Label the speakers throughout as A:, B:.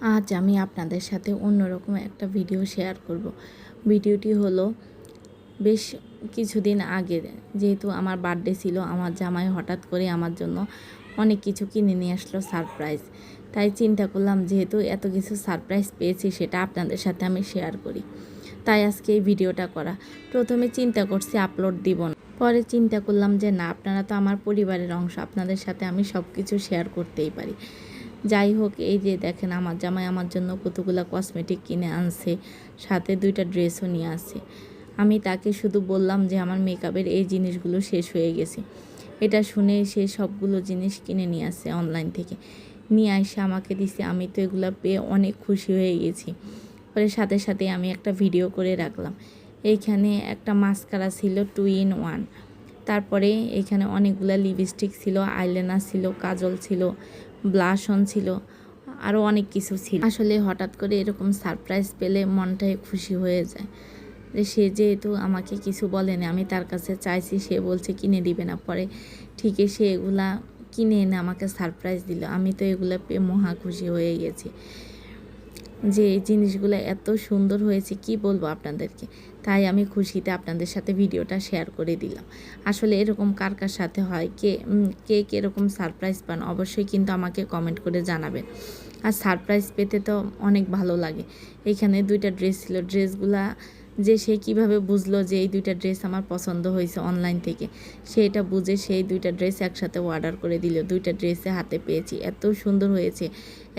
A: আজ আমি আপনাদের সাথে অন্যরকম একটা ভিডিও শেয়ার করব। ভিডিওটি হলো বেশ কিছুদিন আগে যেহেতু আমার বার্থডে ছিল, আমার জামাই হঠাৎ করে আমার জন্য অনেক কিছু কিনে নিয়ে আসলো সারপ্রাইজ তাই চিন্তা করলাম, যেহেতু এত কিছু সারপ্রাইজ পেয়েছি, সেটা আপনাদের সাথে আমি শেয়ার করি। তাই আজকে এই ভিডিওটা করা। প্রথমে চিন্তা করছি আপলোড দিব না। পরে চিন্তা করলাম যে না, আপনারা তো আমার পরিবারের অংশ, আপনাদের সাথে আমি সব কিছু শেয়ার করতেই পারি। যাই হোক, এই যে দেখেন আমার জামাই আমার জন্য কতগুলো কসমেটিক কিনে আনছে, সাথে দুইটা ড্রেসও নিয়ে আসছে আমি তাকে শুধু বললাম যে আমার মেকআপের এই জিনিসগুলো শেষ হয়ে গেছে। এটা শুনে সে সবগুলো জিনিস কিনে নিয়ে আসছে অনলাইন থেকে। নিয়ে এসে আমাকে দিছে, আমি তো এগুলো পেয়ে অনেক খুশি হয়ে গেছি। পরে সাথে সাথে আমি একটা ভিডিও করে রাখলাম। এইখানে একটা মাস্কারা ছিল টু ইন ওয়ান তারপরে এখানে অনেকগুলো লিপস্টিক ছিল আইলাইনার ছিল, কাজল ছিল ব্লাশ অন ছিল আরও অনেক কিছু ছিল। আসলে হঠাৎ করে এরকম সারপ্রাইজ পেলে মনটাই খুশি হয়ে যায়। যে সে যেহেতু আমাকে কিছু বলেনি, আমি তার কাছে চাইছি, সে বলছে কিনে দিবে না, পরে ঠিকই সে এগুলা কিনে এনে আমাকে সারপ্রাইজ দিল। আমি তো এগুলো পেয়ে মহা খুশি হয়ে গেছি। যে এই জিনিসগুলো এত সুন্দর হয়েছে, কি বলব আপনাদেরকে? তাই আমি খুশিতে আপনাদের সাথে ভিডিওটা শেয়ার করে দিলাম। আসলে এরকম কার কার সাথে হয়, কে কে কীরকম সারপ্রাইজ পান, অবশ্যই কিন্তু আমাকে কমেন্ট করে জানাবেন। আর সারপ্রাইজ পেতে তো অনেক ভালো লাগে। এখানে দুইটা ড্রেস ছিল ড্রেসগুলা যে সে কীভাবে বুঝলো যে এই দুইটা ড্রেস আমার পছন্দ হয়েছে অনলাইন থেকে, সেটা বুঝে সেই দুইটা ড্রেস একসাথে অর্ডার করে দিল। দুইটা ড্রেসে হাতে পেয়েছি, এত সুন্দর হয়েছে।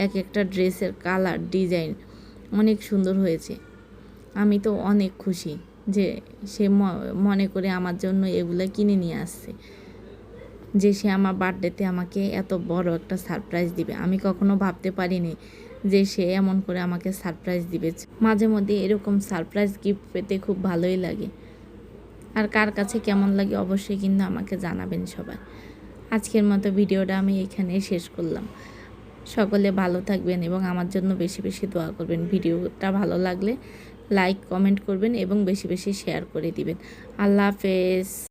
A: এক একটা ড্রেসের কালার ডিজাইন অনেক সুন্দর হয়েছে। আমি তো অনেক খুশি যে সে মনে করে আমার জন্য এগুলো কিনে নিয়ে আসছে। যে সে আমার বার্থডেতে আমাকে এত বড় একটা সারপ্রাইজ দিবে। আমি কখনো ভাবতে পারিনি যে সে এমন করে আমাকে সারপ্রাইজ দিবে। মাঝে মধ্যে এরকম সারপ্রাইজ গিফট পেতে খুব ভালোই লাগে। আর কার কাছে কেমন লাগে অবশ্যই কিন্তু আমাকে জানাবেন সবাই। আজকের মতো ভিডিওটা আমি এখানেই শেষ করলাম। সকলে ভালো থাকবেন এবং আমার জন্য বেশি বেশি দোয়া করবেন। ভিডিওটা ভালো লাগলে লাইক কমেন্ট করবেন এবং বেশি বেশি শেয়ার করে দিবেন। আল্লাহ হাফেজ।